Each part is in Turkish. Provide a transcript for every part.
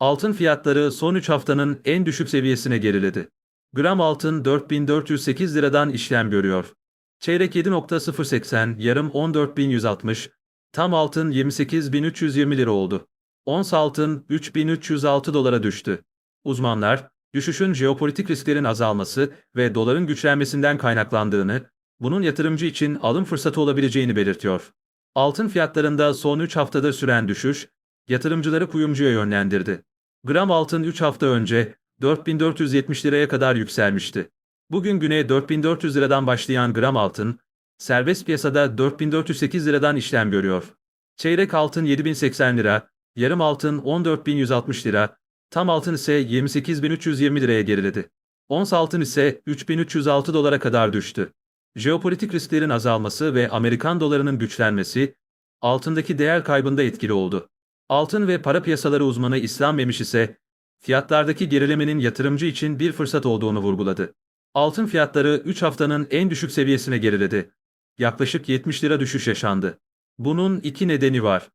Altın fiyatları son 3 haftanın en düşük seviyesine geriledi. Gram altın 4408 liradan işlem görüyor. Çeyrek 7.080, yarım 14160, tam altın 28320 lira oldu. Ons altın 3306 dolara düştü. Uzmanlar, düşüşün jeopolitik risklerin azalması ve doların güçlenmesinden kaynaklandığını, bunun yatırımcı için alım fırsatı olabileceğini belirtiyor. Altın fiyatlarında son 3 haftada süren düşüş, yatırımcıları kuyumcuya yönlendirdi. Gram altın 3 hafta önce 4470 liraya kadar yükselmişti. Bugün güne 4400 liradan başlayan gram altın, serbest piyasada 4408 liradan işlem görüyor. Çeyrek altın 7080 lira, yarım altın 14160 lira, tam altın ise 28320 liraya geriledi. Ons altın ise 3306 dolara kadar düştü. Jeopolitik risklerin azalması ve Amerikan dolarının güçlenmesi, altındaki değer kaybında etkili oldu. Altın ve para piyasaları uzmanı İslam Memiş ise, fiyatlardaki gerilemenin yatırımcı için bir fırsat olduğunu vurguladı. Altın fiyatları 3 haftanın en düşük seviyesine geriledi. Yaklaşık 70 lira düşüş yaşandı. Bunun iki nedeni var.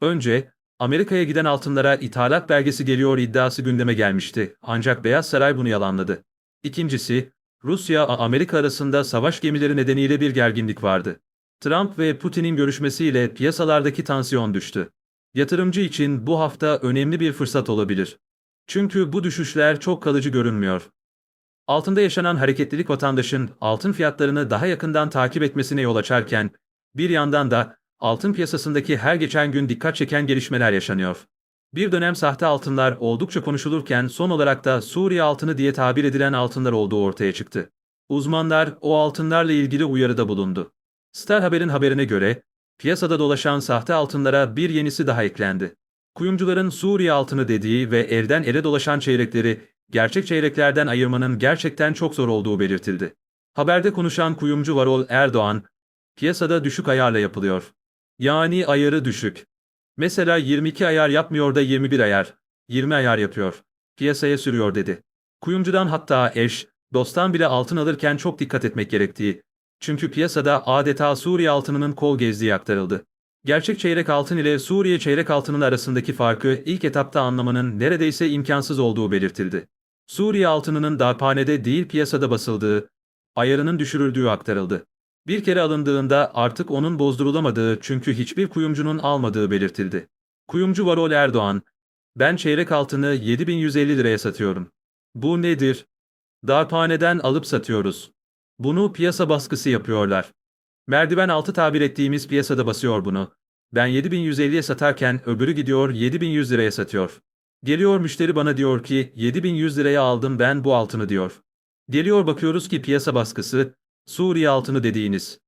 Önce, Amerika'ya giden altınlara ithalat belgesi geliyor iddiası gündeme gelmişti ancak Beyaz Saray bunu yalanladı. İkincisi, Rusya-Amerika arasında savaş gemileri nedeniyle bir gerginlik vardı. Trump ve Putin'in görüşmesiyle piyasalardaki tansiyon düştü. Yatırımcı için bu hafta önemli bir fırsat olabilir. Çünkü bu düşüşler çok kalıcı görünmüyor. Altında yaşanan hareketlilik vatandaşın altın fiyatlarını daha yakından takip etmesine yol açarken, bir yandan da altın piyasasındaki her geçen gün dikkat çeken gelişmeler yaşanıyor. Bir dönem sahte altınlar oldukça konuşulurken son olarak da Suriye altını diye tabir edilen altınlar olduğu ortaya çıktı. Uzmanlar o altınlarla ilgili uyarıda bulundu. Star Haber'in haberine göre, piyasada dolaşan sahte altınlara bir yenisi daha eklendi. Kuyumcuların Suriye altını dediği ve elden ele dolaşan çeyrekleri gerçek çeyreklerden ayırmanın gerçekten çok zor olduğu belirtildi. Haberde konuşan kuyumcu Varol Erdoğan, piyasada düşük ayarla yapılıyor. Yani ayarı düşük. Mesela 22 ayar yapmıyor da 21 ayar, 20 ayar yapıyor. Piyasaya sürüyor dedi. Kuyumcudan hatta eş, dosttan bile altın alırken çok dikkat etmek gerektiği. Çünkü piyasada adeta Suriye altınının kol gezdiği aktarıldı. Gerçek çeyrek altın ile Suriye çeyrek altının arasındaki farkı ilk etapta anlamanın neredeyse imkansız olduğu belirtildi. Suriye altınının darphanede değil piyasada basıldığı, ayarının düşürüldüğü aktarıldı. Bir kere alındığında artık onun bozdurulamadığı çünkü hiçbir kuyumcunun almadığı belirtildi. Kuyumcu Varol Erdoğan, ben çeyrek altını 7150 liraya satıyorum. Bu nedir? Darphaneden alıp satıyoruz. Bunu piyasa baskısı yapıyorlar. Merdiven altı tabir ettiğimiz piyasada basıyor bunu. Ben 7150'ye satarken öbürü gidiyor 7100 liraya satıyor. Geliyor müşteri bana diyor ki 7100 liraya aldım ben bu altını diyor. Geliyor bakıyoruz ki piyasa baskısı, Suriye altını dediğiniz.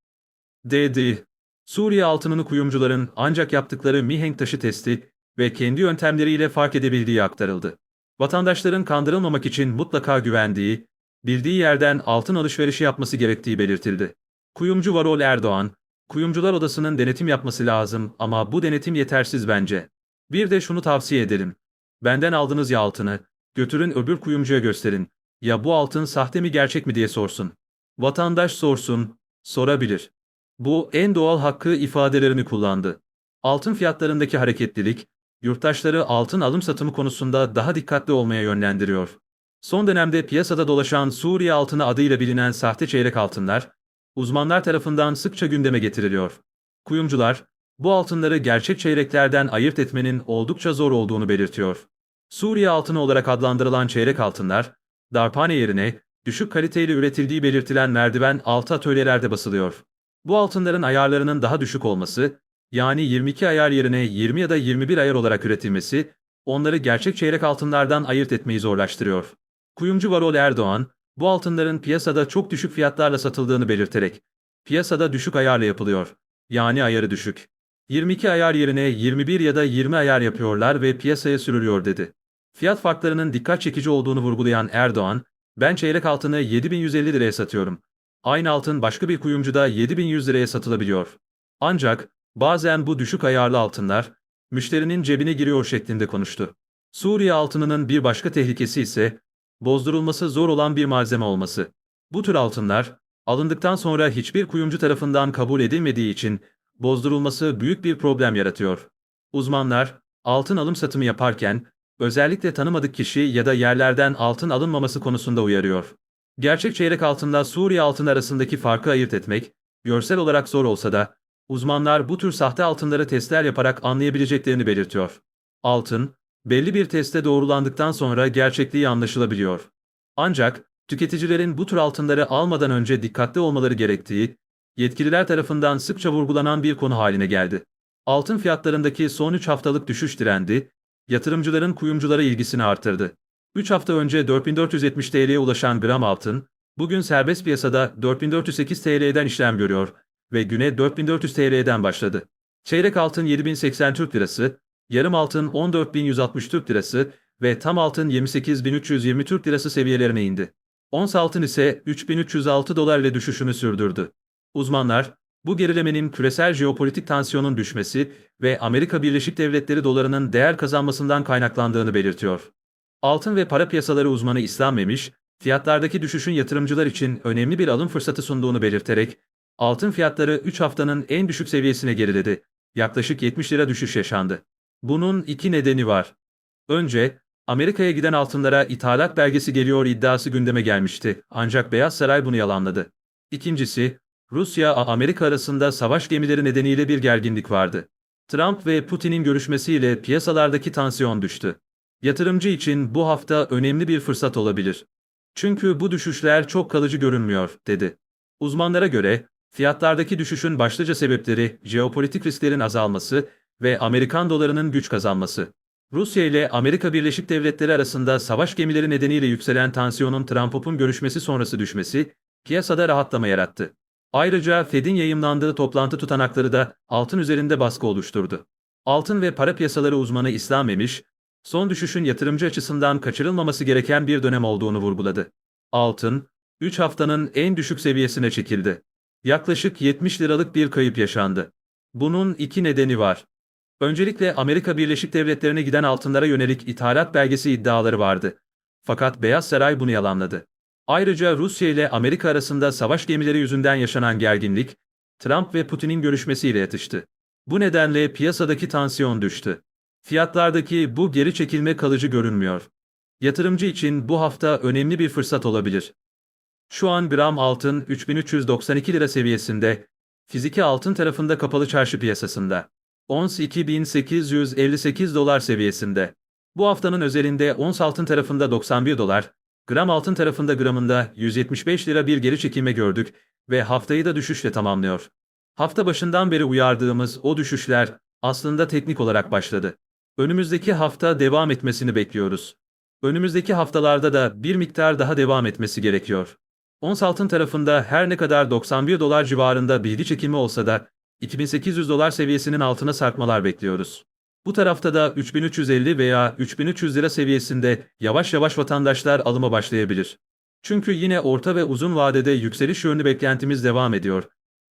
Dedi. Suriye altınını kuyumcuların ancak yaptıkları mihenk taşı testi ve kendi yöntemleriyle fark edebildiği aktarıldı. Vatandaşların kandırılmamak için mutlaka güvendiği, bildiği yerden altın alışverişi yapması gerektiği belirtildi. Kuyumcu Varol Erdoğan, Kuyumcular Odası'nın denetim yapması lazım ama bu denetim yetersiz bence. Bir de şunu tavsiye ederim. Benden aldınız ya altını, götürün öbür kuyumcuya gösterin. Ya bu altın sahte mi gerçek mi diye sorsun. Vatandaş sorsun, sorabilir. Bu en doğal hakkı ifadelerini kullandı. Altın fiyatlarındaki hareketlilik, yurttaşları altın alım satımı konusunda daha dikkatli olmaya yönlendiriyor. Son dönemde piyasada dolaşan Suriye altını adıyla bilinen sahte çeyrek altınlar, uzmanlar tarafından sıkça gündeme getiriliyor. Kuyumcular, bu altınları gerçek çeyreklerden ayırt etmenin oldukça zor olduğunu belirtiyor. Suriye altını olarak adlandırılan çeyrek altınlar, darphane yerine düşük kaliteyle üretildiği belirtilen merdiven altı atölyelerde basılıyor. Bu altınların ayarlarının daha düşük olması, yani 22 ayar yerine 20 ya da 21 ayar olarak üretilmesi, onları gerçek çeyrek altınlardan ayırt etmeyi zorlaştırıyor. Kuyumcu Varol Erdoğan, bu altınların piyasada çok düşük fiyatlarla satıldığını belirterek, piyasada düşük ayarla yapılıyor, yani ayarı düşük. 22 ayar yerine 21 ya da 20 ayar yapıyorlar ve piyasaya sürülüyor dedi. Fiyat farklarının dikkat çekici olduğunu vurgulayan Erdoğan, ben çeyrek altını 7150 liraya satıyorum. Aynı altın başka bir kuyumcuda 7100 liraya satılabiliyor. Ancak bazen bu düşük ayarlı altınlar müşterinin cebine giriyor şeklinde konuştu. Suriye altınının bir başka tehlikesi ise bozdurulması zor olan bir malzeme olması. Bu tür altınlar alındıktan sonra hiçbir kuyumcu tarafından kabul edilmediği için bozdurulması büyük bir problem yaratıyor. Uzmanlar altın alım satımı yaparken Özellikle tanımadık kişi ya da yerlerden altın alınmaması konusunda uyarıyor. Gerçek çeyrek altınla Suriye altın arasındaki farkı ayırt etmek, görsel olarak zor olsa da, uzmanlar bu tür sahte altınları testler yaparak anlayabileceklerini belirtiyor. Altın, belli bir teste doğrulandıktan sonra gerçekliği anlaşılabiliyor. Ancak, tüketicilerin bu tür altınları almadan önce dikkatli olmaları gerektiği, yetkililer tarafından sıkça vurgulanan bir konu haline geldi. Altın fiyatlarındaki son 3 haftalık düşüş trendi, yatırımcıların kuyumculara ilgisini artırdı. 3 hafta önce 4470 TL'ye ulaşan gram altın, bugün serbest piyasada 4408 TL'den işlem görüyor ve güne 4400 TL'den başladı. Çeyrek altın 7080 Türk Lirası, yarım altın 14160 Türk Lirası ve tam altın 28320 Türk Lirası seviyelerine indi. Ons altın ise 3306 dolar ile düşüşünü sürdürdü. Uzmanlar, bu gerilemenin küresel jeopolitik tansiyonun düşmesi ve Amerika Birleşik Devletleri dolarının değer kazanmasından kaynaklandığını belirtiyor. Altın ve para piyasaları uzmanı İslam Memiş, fiyatlardaki düşüşün yatırımcılar için önemli bir alım fırsatı sunduğunu belirterek, altın fiyatları 3 haftanın en düşük seviyesine geriledi. Yaklaşık 70 lira düşüş yaşandı. Bunun iki nedeni var. Önce, Amerika'ya giden altınlara ithalat belgesi geliyor iddiası gündeme gelmişti ancak Beyaz Saray bunu yalanladı. İkincisi, Rusya-Amerika arasında savaş gemileri nedeniyle bir gerginlik vardı. Trump ve Putin'in görüşmesiyle piyasalardaki tansiyon düştü. Yatırımcı için bu hafta önemli bir fırsat olabilir. Çünkü bu düşüşler çok kalıcı görünmüyor, dedi. Uzmanlara göre, fiyatlardaki düşüşün başlıca sebepleri jeopolitik risklerin azalması ve Amerikan dolarının güç kazanması. Rusya ile Amerika Birleşik Devletleri arasında savaş gemileri nedeniyle yükselen tansiyonun Trump'ın görüşmesi sonrası düşmesi, piyasada rahatlama yarattı. Ayrıca Fed'in yayımlandığı toplantı tutanakları da altın üzerinde baskı oluşturdu. Altın ve para piyasaları uzmanı İslam Emiş, son düşüşün yatırımcı açısından kaçırılmaması gereken bir dönem olduğunu vurguladı. Altın, 3 haftanın en düşük seviyesine çekildi. Yaklaşık 70 liralık bir kayıp yaşandı. Bunun iki nedeni var. Öncelikle Amerika Birleşik Devletleri'ne giden altınlara yönelik ithalat belgesi iddiaları vardı. Fakat Beyaz Saray bunu yalanladı. Ayrıca Rusya ile Amerika arasında savaş gemileri yüzünden yaşanan gerginlik, Trump ve Putin'in görüşmesiyle yatıştı. Bu nedenle piyasadaki tansiyon düştü. Fiyatlardaki bu geri çekilme kalıcı görünmüyor. Yatırımcı için bu hafta önemli bir fırsat olabilir. Şu an gram altın 3392 lira seviyesinde, fiziki altın tarafında kapalı çarşı piyasasında. Ons 2858 dolar seviyesinde. Bu haftanın özelinde ons altın tarafında 91 dolar, gram altın tarafında gramında 175 lira bir geri çekilme gördük ve haftayı da düşüşle tamamlıyor. Hafta başından beri uyardığımız o düşüşler aslında teknik olarak başladı. Önümüzdeki hafta devam etmesini bekliyoruz. Önümüzdeki haftalarda da bir miktar daha devam etmesi gerekiyor. Ons altın tarafında her ne kadar 91 dolar civarında bilgi çekilme olsa da 2800 dolar seviyesinin altına sarkmalar bekliyoruz. Bu tarafta da 3350 veya 3300 lira seviyesinde yavaş yavaş vatandaşlar alıma başlayabilir. Çünkü yine orta ve uzun vadede yükseliş yönlü beklentimiz devam ediyor.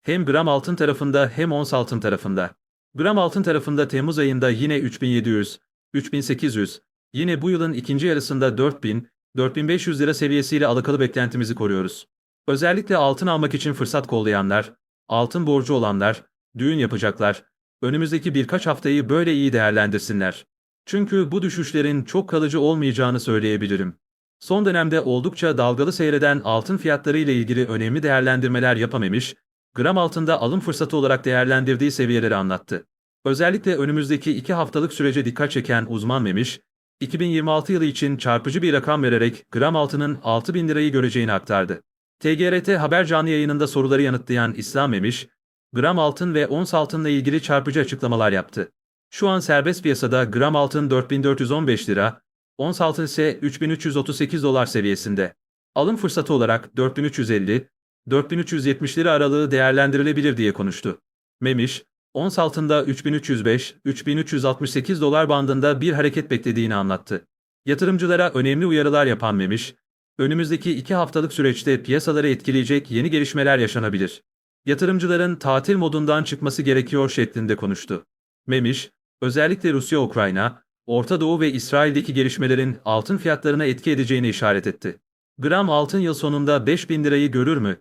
Hem gram altın tarafında hem ons altın tarafında. Gram altın tarafında Temmuz ayında yine 3700, 3800, yine bu yılın ikinci yarısında 4000, 4500 lira seviyesiyle alakalı beklentimizi koruyoruz. Özellikle altın almak için fırsat kollayanlar, altın borcu olanlar, düğün yapacaklar, önümüzdeki birkaç haftayı böyle iyi değerlendirsinler. Çünkü bu düşüşlerin çok kalıcı olmayacağını söyleyebilirim. Son dönemde oldukça dalgalı seyreden altın fiyatları ile ilgili önemli değerlendirmeler yapamamış, gram altında alım fırsatı olarak değerlendirdiği seviyeleri anlattı. Özellikle önümüzdeki iki haftalık sürece dikkat çeken uzman Memiş, 2026 yılı için çarpıcı bir rakam vererek gram altının 6000 lirayı göreceğini aktardı. TGRT Haber canlı yayınında soruları yanıtlayan İslam Memiş, gram altın ve ons altınla ilgili çarpıcı açıklamalar yaptı. Şu an serbest piyasada gram altın 4415 lira, ons altın ise 3338 dolar seviyesinde. Alım fırsatı olarak 4350, 4370 lira aralığı değerlendirilebilir diye konuştu. Memiş, ons altında 3305-3368 dolar bandında bir hareket beklediğini anlattı. Yatırımcılara önemli uyarılar yapan Memiş, önümüzdeki iki haftalık süreçte piyasaları etkileyecek yeni gelişmeler yaşanabilir. Yatırımcıların tatil modundan çıkması gerekiyor şeklinde konuştu. Memiş, özellikle Rusya-Ukrayna, Orta Doğu ve İsrail'deki gelişmelerin altın fiyatlarına etki edeceğini işaret etti. Gram altın yıl sonunda 5000 lirayı görür mü?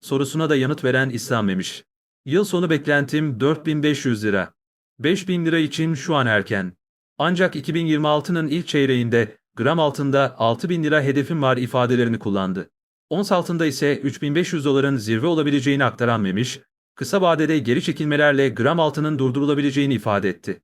Sorusuna da yanıt veren İslam Memiş. Yıl sonu beklentim 4500 lira. 5000 lira için şu an erken. Ancak 2026'nın ilk çeyreğinde gram altında 6000 lira hedefim var ifadelerini kullandı. Ons altında ise 3500 doların zirve olabileceğini aktaran Memiş, kısa vadede geri çekilmelerle gram altının durdurulabileceğini ifade etti.